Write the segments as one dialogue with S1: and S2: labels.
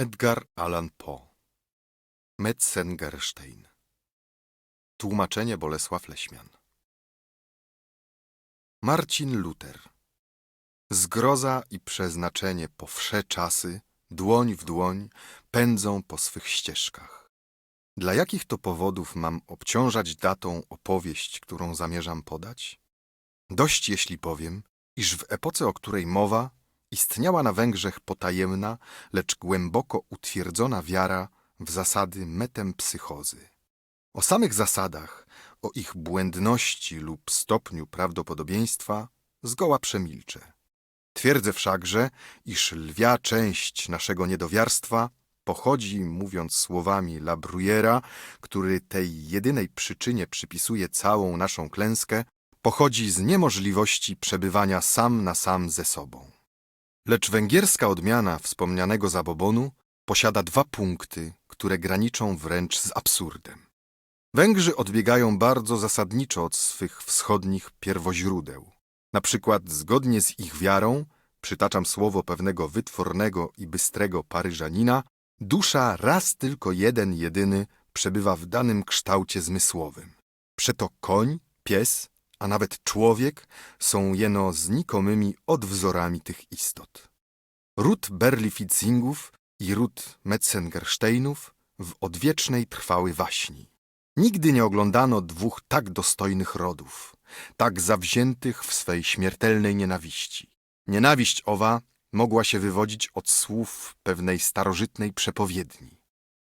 S1: Edgar Allan Poe Metzengerstein Tłumaczenie Bolesław Leśmian Marcin Luter Zgroza i przeznaczenie po wsze czasy, dłoń w dłoń, pędzą po swych ścieżkach. Dla jakich to powodów mam obciążać datą opowieść, którą zamierzam podać? Dość jeśli powiem, iż w epoce, o której mowa, istniała na Węgrzech potajemna, lecz głęboko utwierdzona wiara w zasady metempsychozy. O samych zasadach, o ich błędności lub stopniu prawdopodobieństwa zgoła przemilczę. Twierdzę wszakże, iż lwia część naszego niedowiarstwa pochodzi, mówiąc słowami La Bruyera, który tej jedynej przyczynie przypisuje całą naszą klęskę, pochodzi z niemożliwości przebywania sam na sam ze sobą. Lecz węgierska odmiana wspomnianego zabobonu posiada dwa punkty, które graniczą wręcz z absurdem. Węgrzy odbiegają bardzo zasadniczo od swych wschodnich pierwoźródeł. Na przykład zgodnie z ich wiarą, przytaczam słowo pewnego wytwornego i bystrego Paryżanina, dusza raz tylko jeden jedyny przebywa w danym kształcie zmysłowym. Przeto koń, pies, a nawet człowiek są jeno znikomymi odwzorami tych istot. Ród Berlifitzingów i ród Metzengersteinów w odwiecznej trwały waśni. Nigdy nie oglądano dwóch tak dostojnych rodów, tak zawziętych w swej śmiertelnej nienawiści. Nienawiść owa mogła się wywodzić od słów pewnej starożytnej przepowiedni.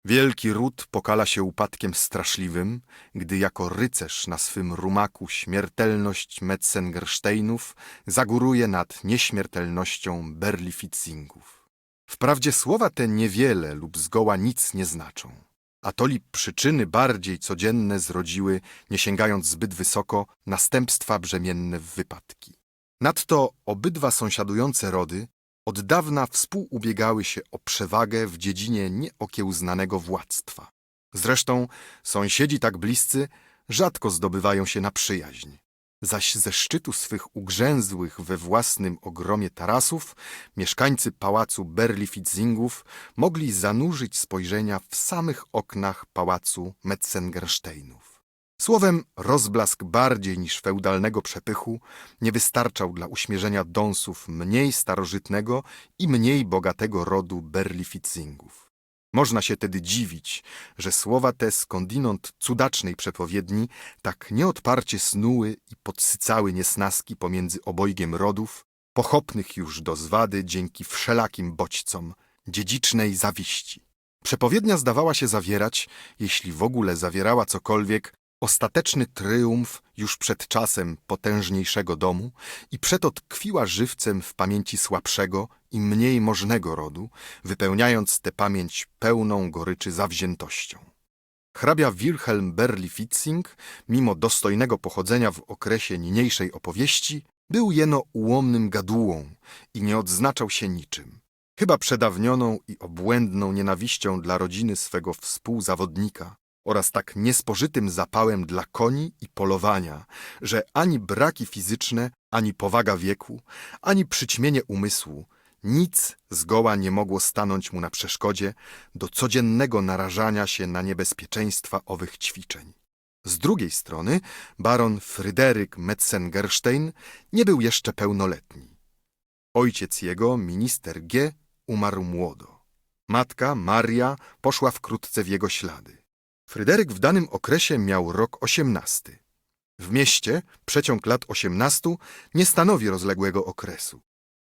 S1: Wielki ród pokala się upadkiem straszliwym, gdy jako rycerz na swym rumaku śmiertelność Metzengersteinów zagóruje nad nieśmiertelnością Berlifitzingów. Wprawdzie słowa te niewiele lub zgoła nic nie znaczą. Atoli przyczyny bardziej codzienne zrodziły, nie sięgając zbyt wysoko, następstwa brzemienne w wypadki. Nadto obydwa sąsiadujące rody od dawna współubiegały się o przewagę w dziedzinie nieokiełznanego władztwa. Zresztą sąsiedzi tak bliscy rzadko zdobywają się na przyjaźń. Zaś ze szczytu swych ugrzęzłych we własnym ogromie tarasów mieszkańcy pałacu Berlifitzingów mogli zanurzyć spojrzenia w samych oknach pałacu Metzengersteinów. Słowem, rozblask bardziej niż feudalnego przepychu nie wystarczał dla uśmierzenia dąsów mniej starożytnego i mniej bogatego rodu Berlifitzingów. Można się tedy dziwić, że słowa te skądinąd cudacznej przepowiedni tak nieodparcie snuły i podsycały niesnaski pomiędzy obojgiem rodów, pochopnych już do zwady dzięki wszelakim bodźcom dziedzicznej zawiści. Przepowiednia zdawała się zawierać, jeśli w ogóle zawierała cokolwiek, ostateczny tryumf już przed czasem potężniejszego domu i przeto tkwiła żywcem w pamięci słabszego i mniej możnego rodu, wypełniając tę pamięć pełną goryczy zawziętością. Hrabia Wilhelm Berlifitzing, mimo dostojnego pochodzenia w okresie niniejszej opowieści, był jeno ułomnym gadułą i nie odznaczał się niczym. Chyba przedawnioną i obłędną nienawiścią dla rodziny swego współzawodnika, oraz tak niespożytym zapałem dla koni i polowania, że ani braki fizyczne, ani powaga wieku, ani przyćmienie umysłu, nic zgoła nie mogło stanąć mu na przeszkodzie do codziennego narażania się na niebezpieczeństwa owych ćwiczeń. Z drugiej strony baron Fryderyk Metzengerstein nie był jeszcze pełnoletni. Ojciec jego, minister G., umarł młodo. Matka, Maria, poszła wkrótce w jego ślady. Fryderyk w danym okresie miał rok osiemnasty. W mieście przeciąg lat osiemnastu nie stanowi rozległego okresu.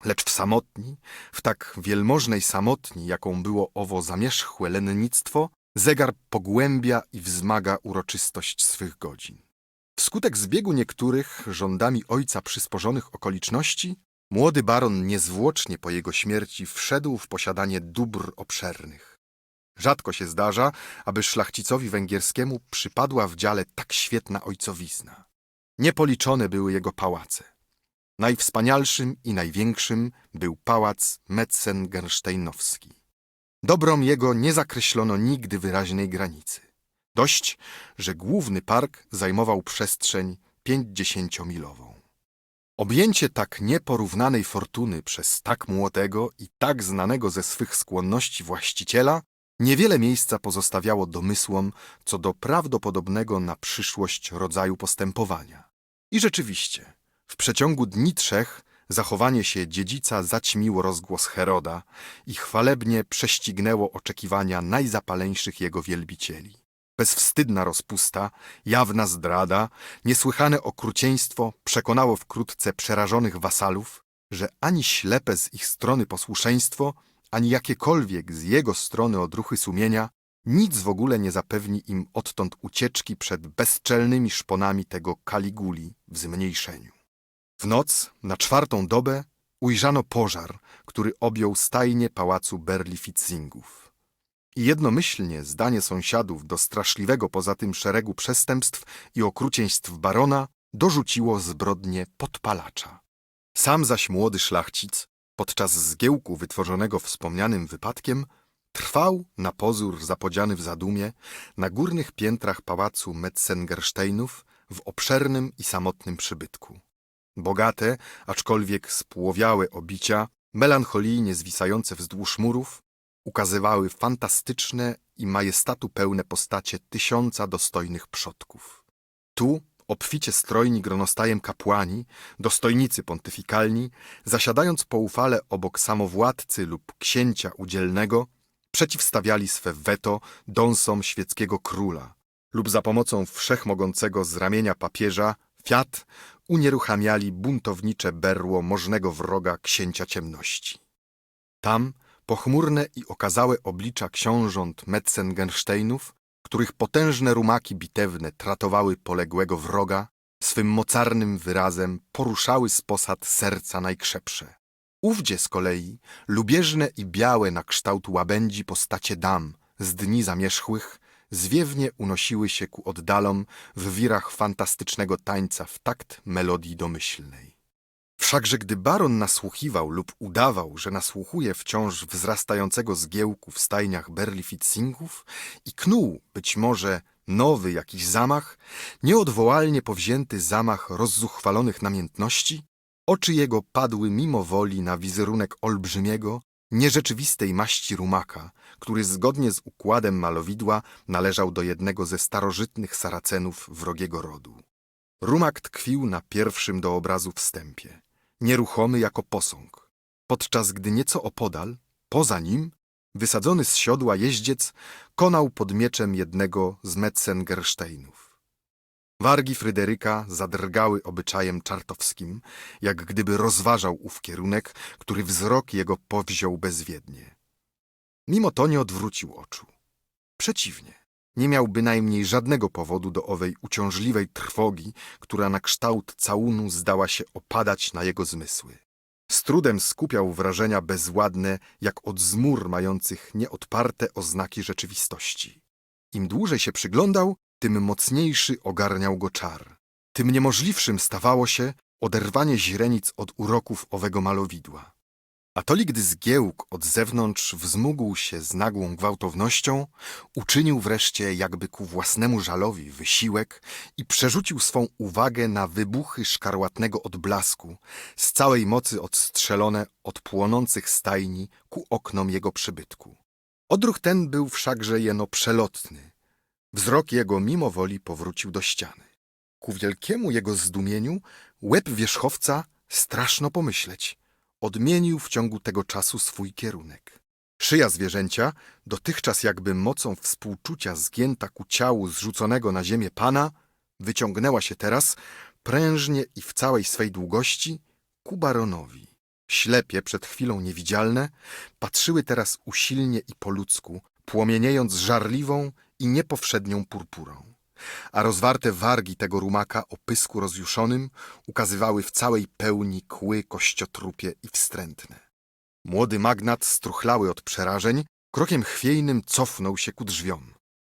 S1: Lecz w samotni, w tak wielmożnej samotni, jaką było owo zamierzchłe lennictwo, zegar pogłębia i wzmaga uroczystość swych godzin. Wskutek zbiegu niektórych żądami ojca przysporzonych okoliczności, młody baron niezwłocznie po jego śmierci wszedł w posiadanie dóbr obszernych. Rzadko się zdarza, aby szlachcicowi węgierskiemu przypadła w dziale tak świetna ojcowizna. Niepoliczone były jego pałace. Najwspanialszym i największym był pałac Metzengersteinowski. Dobrom jego nie zakreślono nigdy wyraźnej granicy. Dość, że główny park zajmował przestrzeń pięćdziesięciomilową. Objęcie tak nieporównanej fortuny przez tak młodego i tak znanego ze swych skłonności właściciela niewiele miejsca pozostawiało domysłom co do prawdopodobnego na przyszłość rodzaju postępowania. I rzeczywiście, w przeciągu dni trzech zachowanie się dziedzica zaćmiło rozgłos Heroda i chwalebnie prześcignęło oczekiwania najzapaleńszych jego wielbicieli. Bezwstydna rozpusta, jawna zdrada, niesłychane okrucieństwo przekonało wkrótce przerażonych wasalów, że ani ślepe z ich strony posłuszeństwo, ani jakiekolwiek z jego strony odruchy sumienia, nic w ogóle nie zapewni im odtąd ucieczki przed bezczelnymi szponami tego Kaliguli w zmniejszeniu. W noc, na czwartą dobę, ujrzano pożar, który objął stajnie pałacu Berlifitzingów. I jednomyślnie zdanie sąsiadów do straszliwego poza tym szeregu przestępstw i okrucieństw barona dorzuciło zbrodnię podpalacza. Sam zaś młody szlachcic, podczas zgiełku wytworzonego wspomnianym wypadkiem, trwał na pozór zapodziany w zadumie na górnych piętrach pałacu Metzengersteinów w obszernym i samotnym przybytku. Bogate, aczkolwiek spłowiałe obicia, melancholijnie zwisające wzdłuż murów, ukazywały fantastyczne i majestatu pełne postacie tysiąca dostojnych przodków. Tu, obficie strojni gronostajem kapłani, dostojnicy pontyfikalni, zasiadając poufale obok samowładcy lub księcia udzielnego, przeciwstawiali swe weto dąsom świeckiego króla lub za pomocą wszechmogącego z ramienia papieża fiat unieruchamiali buntownicze berło możnego wroga księcia ciemności. Tam pochmurne i okazałe oblicza książąt Metzengersteinów, których potężne rumaki bitewne tratowały poległego wroga, swym mocarnym wyrazem poruszały z posad serca najkrzepsze. Ówdzie z kolei lubieżne i białe na kształt łabędzi postacie dam z dni zamierzchłych zwiewnie unosiły się ku oddalom w wirach fantastycznego tańca w takt melodii domyślnej. Wszakże gdy baron nasłuchiwał lub udawał, że nasłuchuje wciąż wzrastającego zgiełku w stajniach Berlifitzingów i knuł być może nowy jakiś zamach, nieodwołalnie powzięty zamach rozzuchwalonych namiętności, oczy jego padły mimo woli na wizerunek olbrzymiego, nierzeczywistej maści rumaka, który zgodnie z układem malowidła należał do jednego ze starożytnych Saracenów wrogiego rodu. Rumak tkwił na pierwszym do obrazu wstępie, nieruchomy jako posąg, podczas gdy nieco opodal, poza nim, wysadzony z siodła jeździec konał pod mieczem jednego z Metzengersteinów. Wargi Fryderyka zadrgały obyczajem czartowskim, jak gdyby rozważał ów kierunek, który wzrok jego powziął bezwiednie. Mimo to nie odwrócił oczu. Przeciwnie, nie miał bynajmniej żadnego powodu do owej uciążliwej trwogi, która na kształt całunu zdała się opadać na jego zmysły. Z trudem skupiał wrażenia bezładne, jak od zmur mających nieodparte oznaki rzeczywistości. Im dłużej się przyglądał, tym mocniejszy ogarniał go czar. Tym niemożliwszym stawało się oderwanie źrenic od uroków owego malowidła. A toli gdy zgiełk od zewnątrz wzmógł się z nagłą gwałtownością, uczynił wreszcie jakby ku własnemu żalowi wysiłek i przerzucił swą uwagę na wybuchy szkarłatnego odblasku, z całej mocy odstrzelone od płonących stajni ku oknom jego przybytku. Odruch ten był wszakże jeno przelotny. Wzrok jego mimo woli powrócił do ściany. Ku wielkiemu jego zdumieniu łeb wierzchowca, straszno pomyśleć, odmienił w ciągu tego czasu swój kierunek. Szyja zwierzęcia, dotychczas jakby mocą współczucia zgięta ku ciału zrzuconego na ziemię pana, wyciągnęła się teraz, prężnie i w całej swej długości, ku baronowi. Ślepie, przed chwilą niewidzialne, patrzyły teraz usilnie i po ludzku, płomieniejąc żarliwą i niepowszednią purpurą. A rozwarte wargi tego rumaka o pysku rozjuszonym ukazywały w całej pełni kły kościotrupie i wstrętne. Młody magnat, struchlały od przerażeń, krokiem chwiejnym cofnął się ku drzwiom.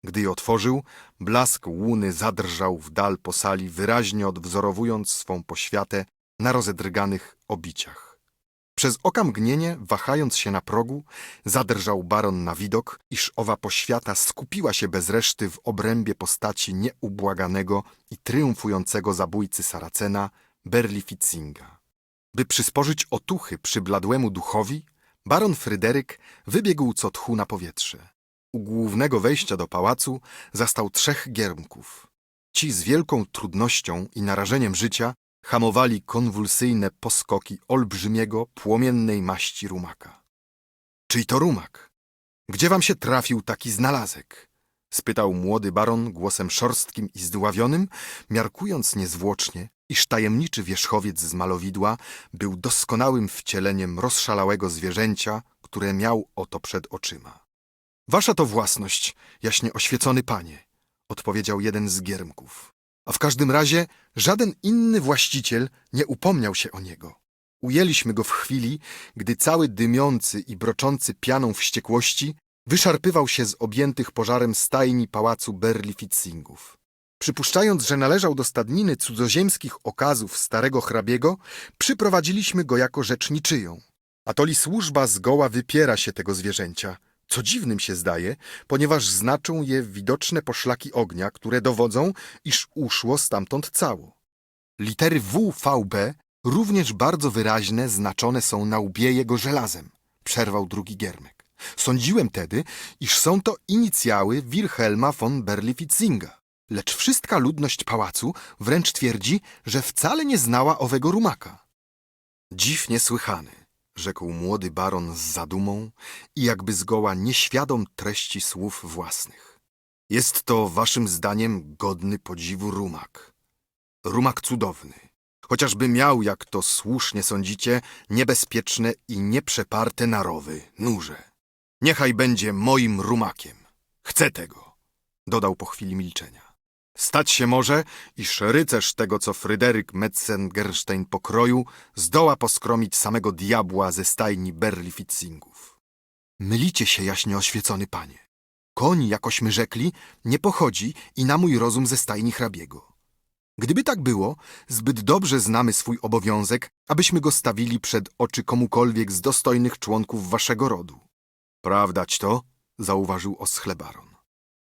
S1: Gdy je otworzył, blask łuny zadrżał w dal po sali, wyraźnie odwzorowując swą poświatę na rozedrganych obiciach. Przez oka mgnienie, wahając się na progu, zadrżał baron na widok, iż owa poświata skupiła się bez reszty w obrębie postaci nieubłaganego i triumfującego zabójcy Saracena, Berlifizinga. By przysporzyć otuchy przybladłemu duchowi, baron Fryderyk wybiegł co tchu na powietrze. U głównego wejścia do pałacu zastał trzech giermków. Ci z wielką trudnością i narażeniem życia hamowali konwulsyjne poskoki olbrzymiego, płomiennej maści rumaka. Czyj to rumak? Gdzie wam się trafił taki znalazek? spytał młody baron głosem szorstkim i zdławionym, miarkując niezwłocznie, iż tajemniczy wierzchowiec z malowidła był doskonałym wcieleniem rozszalałego zwierzęcia, które miał oto przed oczyma. Wasza to własność, jaśnie oświecony panie, odpowiedział jeden z giermków. A w każdym razie żaden inny właściciel nie upomniał się o niego. Ujęliśmy go w chwili, gdy cały dymiący i broczący pianą wściekłości wyszarpywał się z objętych pożarem stajni pałacu Berlifitzingów. Przypuszczając, że należał do stadniny cudzoziemskich okazów starego hrabiego, przyprowadziliśmy go jako rzecz niczyją. Atoli służba zgoła wypiera się tego zwierzęcia, co dziwnym się zdaje, ponieważ znaczą je widoczne poszlaki ognia, które dowodzą, iż uszło stamtąd cało. Litery WVB również bardzo wyraźne znaczone są na łbie jego żelazem, przerwał drugi giermek. Sądziłem tedy, iż są to inicjały Wilhelma von Berlifizinga. Lecz wszystka ludność pałacu wręcz twierdzi, że wcale nie znała owego rumaka. Dziw niesłychany, rzekł młody baron z zadumą i jakby zgoła nieświadom treści słów własnych. Jest to waszym zdaniem godny podziwu rumak. Rumak cudowny. Chociażby miał, jak to słusznie sądzicie, niebezpieczne i nieprzeparte narowy, nurze. Niechaj będzie moim rumakiem. Chcę tego, dodał po chwili milczenia. Stać się może, iż rycerz tego, co Fryderyk Metzengerstein pokroju, zdoła poskromić samego diabła ze stajni Berlifitzingów. Mylicie się, jaśnie oświecony panie. Koń, jakośmy rzekli, nie pochodzi i na mój rozum ze stajni hrabiego. Gdyby tak było, zbyt dobrze znamy swój obowiązek, abyśmy go stawili przed oczy komukolwiek z dostojnych członków waszego rodu. Prawdać to? zauważył oschle baron.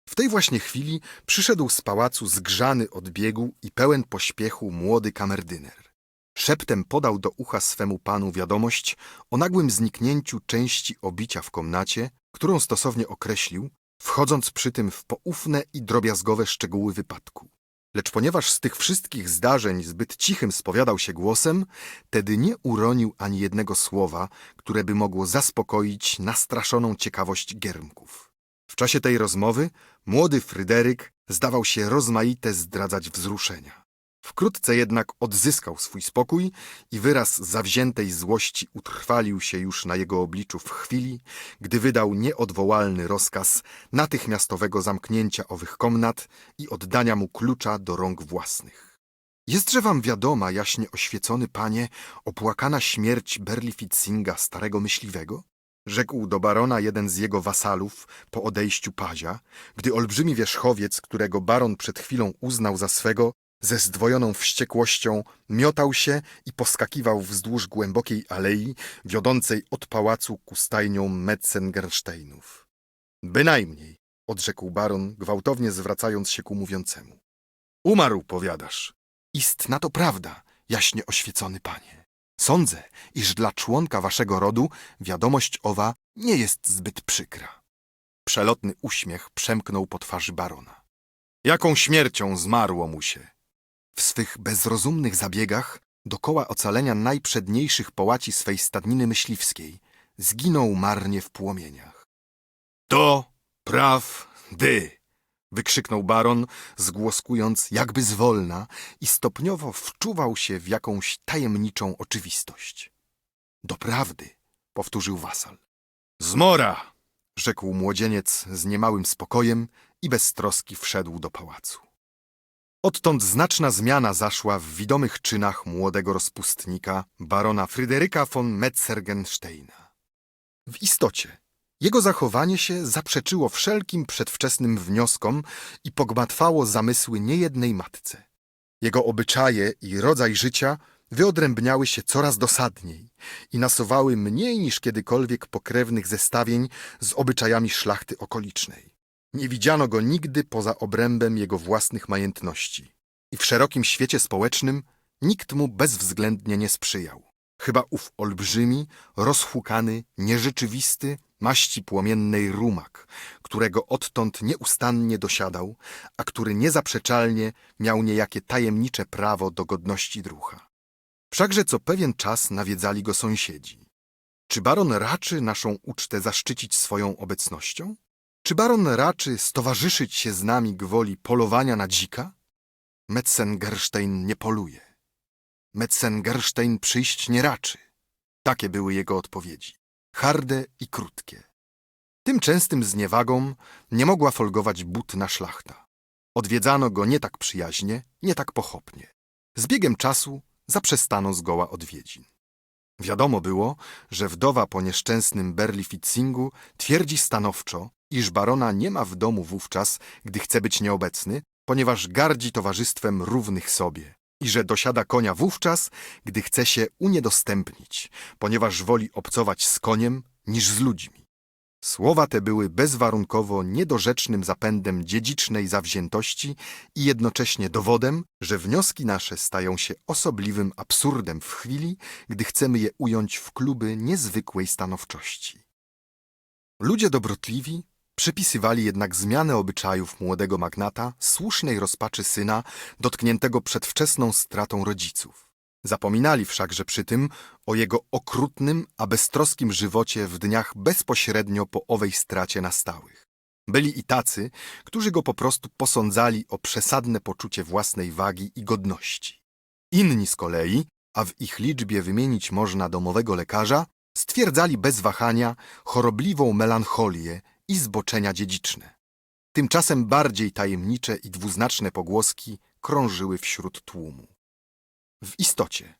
S1: W tej właśnie chwili przyszedł z pałacu zgrzany od biegu i pełen pośpiechu młody kamerdyner. Szeptem podał do ucha swemu panu wiadomość o nagłym zniknięciu części obicia w komnacie, którą stosownie określił, wchodząc przy tym w poufne i drobiazgowe szczegóły wypadku. Lecz ponieważ z tych wszystkich zdarzeń zbyt cichym spowiadał się głosem, tedy nie uronił ani jednego słowa, które by mogło zaspokoić nastraszoną ciekawość giermków. W czasie tej rozmowy młody Fryderyk zdawał się rozmaite zdradzać wzruszenia. Wkrótce jednak odzyskał swój spokój i wyraz zawziętej złości utrwalił się już na jego obliczu w chwili, gdy wydał nieodwołalny rozkaz natychmiastowego zamknięcia owych komnat i oddania mu klucza do rąk własnych. Jestże wam wiadoma, jaśnie oświecony panie, opłakana śmierć Berlifitzinga, starego myśliwego? Rzekł do barona jeden z jego wasalów po odejściu pazia, gdy olbrzymi wierzchowiec, którego baron przed chwilą uznał za swego, ze zdwojoną wściekłością miotał się i poskakiwał wzdłuż głębokiej alei wiodącej od pałacu ku stajniom Metzengersteinów. Bynajmniej, odrzekł baron, gwałtownie zwracając się ku mówiącemu. Umarł, powiadasz. Ist na to prawda, jaśnie oświecony panie. Sądzę, iż dla członka waszego rodu wiadomość owa nie jest zbyt przykra. Przelotny uśmiech przemknął po twarzy barona. Jaką śmiercią zmarło mu się? W swych bezrozumnych zabiegach dokoła ocalenia najprzedniejszych połaci swej stadniny myśliwskiej zginął marnie w płomieniach. To prawdy! Wykrzyknął baron, zgłoskując jakby zwolna i stopniowo wczuwał się w jakąś tajemniczą oczywistość. Doprawdy, powtórzył wasal. Zmora! rzekł młodzieniec z niemałym spokojem i bez troski wszedł do pałacu. Odtąd znaczna zmiana zaszła w widomych czynach młodego rozpustnika, barona Fryderyka von Metzergensteina. W istocie, jego zachowanie się zaprzeczyło wszelkim przedwczesnym wnioskom i pogmatwało zamysły niejednej matce. Jego obyczaje i rodzaj życia wyodrębniały się coraz dosadniej i nasuwały mniej niż kiedykolwiek pokrewnych zestawień z obyczajami szlachty okolicznej. Nie widziano go nigdy poza obrębem jego własnych majętności i w szerokim świecie społecznym nikt mu bezwzględnie nie sprzyjał. Chyba ów olbrzymi, rozhukany, nierzeczywisty, maści płomiennej rumak, którego odtąd nieustannie dosiadał, a który niezaprzeczalnie miał niejakie tajemnicze prawo do godności drucha. Wszakże co pewien czas nawiedzali go sąsiedzi. Czy baron raczy naszą ucztę zaszczycić swoją obecnością? Czy baron raczy stowarzyszyć się z nami gwoli polowania na dzika? Metzengerstein nie poluje. Metzengerstein przyjść nie raczy. Takie były jego odpowiedzi. Harde i krótkie. Tym częstym zniewagą nie mogła folgować butna szlachta. Odwiedzano go nie tak przyjaźnie, nie tak pochopnie. Z biegiem czasu zaprzestano zgoła odwiedzin. Wiadomo było, że wdowa po nieszczęsnym Berli Fitzingu twierdzi stanowczo, iż barona nie ma w domu wówczas, gdy chce być nieobecny, ponieważ gardzi towarzystwem równych sobie i że dosiada konia wówczas, gdy chce się uniedostępnić, ponieważ woli obcować z koniem niż z ludźmi. Słowa te były bezwarunkowo niedorzecznym zapędem dziedzicznej zawziętości i jednocześnie dowodem, że wnioski nasze stają się osobliwym absurdem w chwili, gdy chcemy je ująć w kluby niezwykłej stanowczości. Ludzie dobrotliwi przypisywali jednak zmianę obyczajów młodego magnata słusznej rozpaczy syna dotkniętego przedwczesną stratą rodziców. Zapominali wszakże przy tym o jego okrutnym, a beztroskim żywocie w dniach bezpośrednio po owej stracie nastałych. Byli i tacy, którzy go po prostu posądzali o przesadne poczucie własnej wagi i godności. Inni z kolei, a w ich liczbie wymienić można domowego lekarza, stwierdzali bez wahania chorobliwą melancholię i zboczenia dziedziczne. Tymczasem bardziej tajemnicze i dwuznaczne pogłoski krążyły wśród tłumu. W istocie,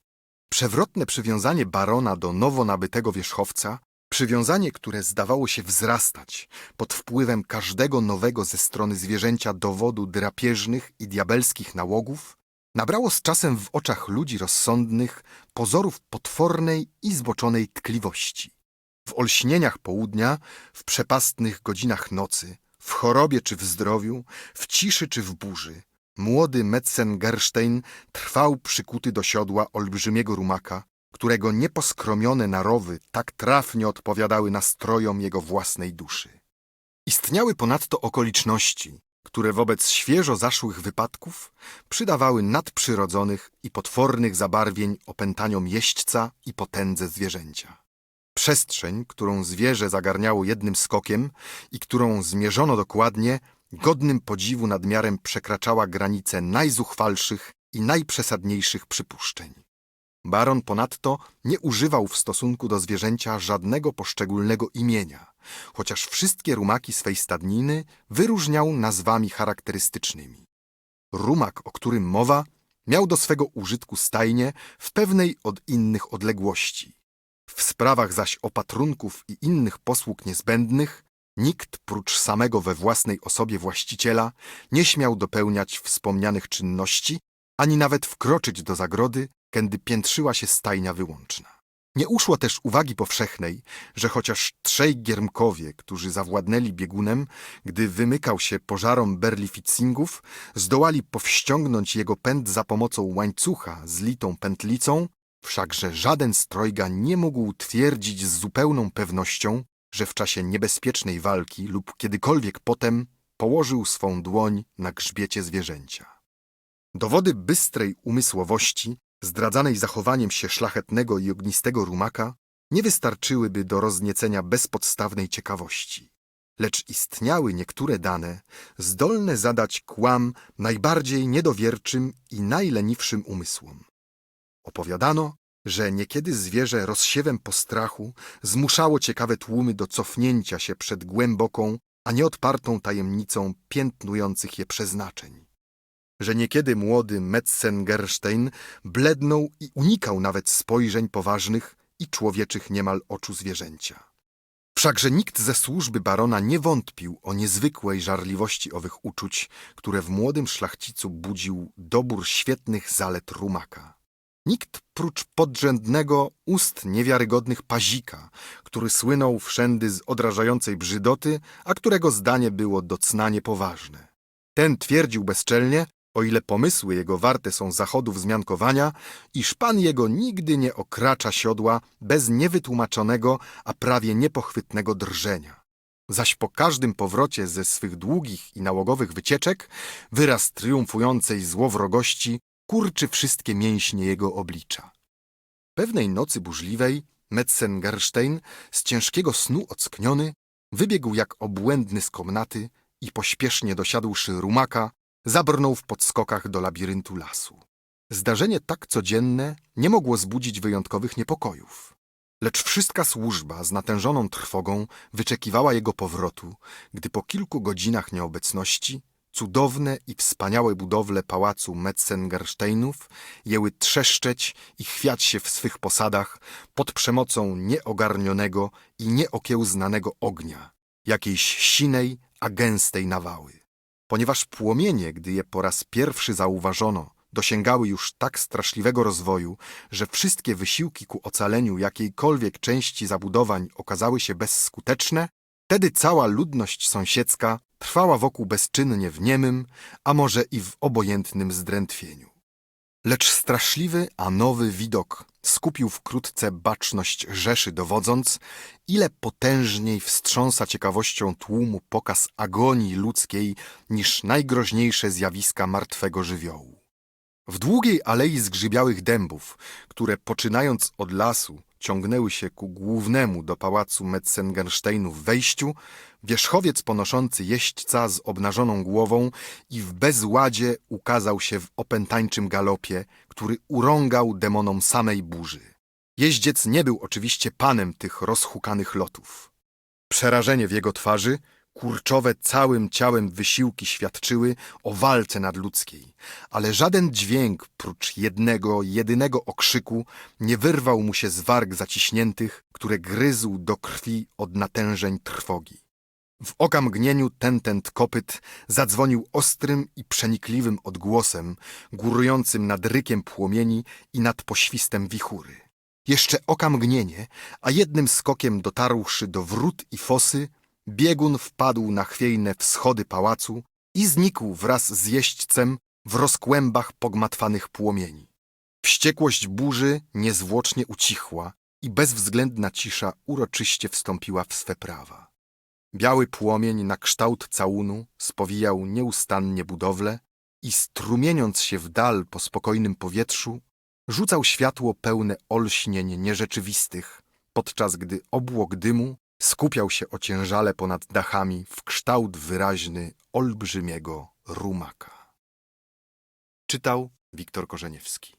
S1: przewrotne przywiązanie barona do nowo nabytego wierzchowca, przywiązanie, które zdawało się wzrastać pod wpływem każdego nowego ze strony zwierzęcia dowodu drapieżnych i diabelskich nałogów, nabrało z czasem w oczach ludzi rozsądnych pozorów potwornej i zboczonej tkliwości. W olśnieniach południa, w przepastnych godzinach nocy, w chorobie czy w zdrowiu, w ciszy czy w burzy, młody Metzengerstein trwał przykuty do siodła olbrzymiego rumaka, którego nieposkromione narowy tak trafnie odpowiadały nastrojom jego własnej duszy. Istniały ponadto okoliczności, które wobec świeżo zaszłych wypadków przydawały nadprzyrodzonych i potwornych zabarwień opętaniom jeźdźca i potędze zwierzęcia. Przestrzeń, którą zwierzę zagarniało jednym skokiem i którą zmierzono dokładnie, godnym podziwu nadmiarem przekraczała granice najzuchwalszych i najprzesadniejszych przypuszczeń. Baron ponadto nie używał w stosunku do zwierzęcia żadnego poszczególnego imienia, chociaż wszystkie rumaki swej stadniny wyróżniał nazwami charakterystycznymi. Rumak, o którym mowa, miał do swego użytku stajnie w pewnej od innych odległości. W sprawach zaś opatrunków i innych posług niezbędnych nikt prócz samego we własnej osobie właściciela nie śmiał dopełniać wspomnianych czynności, ani nawet wkroczyć do zagrody, kędy piętrzyła się stajnia wyłączna. Nie uszło też uwagi powszechnej, że chociaż trzej giermkowie, którzy zawładnęli biegunem, gdy wymykał się pożarom berlificingów, zdołali powściągnąć jego pęd za pomocą łańcucha z litą pętlicą, wszakże żaden strojga nie mógł twierdzić z zupełną pewnością, że w czasie niebezpiecznej walki lub kiedykolwiek potem położył swą dłoń na grzbiecie zwierzęcia. Dowody bystrej umysłowości, zdradzanej zachowaniem się szlachetnego i ognistego rumaka, nie wystarczyłyby do rozniecenia bezpodstawnej ciekawości. Lecz istniały niektóre dane, zdolne zadać kłam najbardziej niedowierczym i najleniwszym umysłom. Opowiadano, że niekiedy zwierzę rozsiewem postrachu zmuszało ciekawe tłumy do cofnięcia się przed głęboką, a nieodpartą tajemnicą piętnujących je przeznaczeń. Że niekiedy młody Metzengerstein blednął i unikał nawet spojrzeń poważnych i człowieczych niemal oczu zwierzęcia. Wszakże nikt ze służby barona nie wątpił o niezwykłej żarliwości owych uczuć, które w młodym szlachcicu budził dobór świetnych zalet rumaka. Nikt prócz podrzędnego ust niewiarygodnych pazika, który słynął wszędy z odrażającej brzydoty, a którego zdanie było docnanie poważne. Ten twierdził bezczelnie, o ile pomysły jego warte są zachodów zmiankowania, iż pan jego nigdy nie okracza siodła bez niewytłumaczonego, a prawie niepochwytnego drżenia. Zaś po każdym powrocie ze swych długich i nałogowych wycieczek, wyraz triumfującej złowrogości kurczy wszystkie mięśnie jego oblicza. Pewnej nocy burzliwej Metzengerstein, z ciężkiego snu ockniony, wybiegł jak obłędny z komnaty i pośpiesznie dosiadłszy rumaka, zabrnął w podskokach do labiryntu lasu. Zdarzenie tak codzienne nie mogło zbudzić wyjątkowych niepokojów. Lecz wszystka służba z natężoną trwogą wyczekiwała jego powrotu, gdy po kilku godzinach nieobecności cudowne i wspaniałe budowle pałacu Metzengersteinów jęły trzeszczeć i chwiać się w swych posadach pod przemocą nieogarnionego i nieokiełznanego ognia, jakiejś sinej, a gęstej nawały. Ponieważ płomienie, gdy je po raz pierwszy zauważono, dosięgały już tak straszliwego rozwoju, że wszystkie wysiłki ku ocaleniu jakiejkolwiek części zabudowań okazały się bezskuteczne, wtedy cała ludność sąsiedzka trwała wokół bezczynnie w niemym, a może i w obojętnym zdrętwieniu. Lecz straszliwy, a nowy widok skupił wkrótce baczność Rzeszy, dowodząc, ile potężniej wstrząsa ciekawością tłumu pokaz agonii ludzkiej niż najgroźniejsze zjawiska martwego żywiołu. W długiej alei zgrzybiałych dębów, które poczynając od lasu ciągnęły się ku głównemu do pałacu Metzengersteinów wejściu, wierzchowiec ponoszący jeźdźca z obnażoną głową i w bezładzie ukazał się w opętańczym galopie, który urągał demonom samej burzy. Jeździec nie był oczywiście panem tych rozhukanych lotów. Przerażenie w jego twarzy, kurczowe całym ciałem wysiłki świadczyły o walce nadludzkiej, ale żaden dźwięk prócz jednego, jedynego okrzyku nie wyrwał mu się z warg zaciśniętych, które gryzł do krwi od natężeń trwogi. W okamgnieniu ten tent kopyt zadzwonił ostrym i przenikliwym odgłosem, górującym nad rykiem płomieni i nad poświstem wichury. Jeszcze okamgnienie, a jednym skokiem dotarłszy do wrót i fosy, biegun wpadł na chwiejne wschody pałacu i znikł wraz z jeźdźcem w rozkłębach pogmatwanych płomieni. Wściekłość burzy niezwłocznie ucichła i bezwzględna cisza uroczyście wstąpiła w swe prawa. Biały płomień na kształt całunu spowijał nieustannie budowlę i strumieniąc się w dal po spokojnym powietrzu, rzucał światło pełne olśnień nierzeczywistych, podczas gdy obłok dymu skupiał się ociężale ponad dachami w kształt wyraźny olbrzymiego rumaka. Czytał Wiktor Korzeniewski.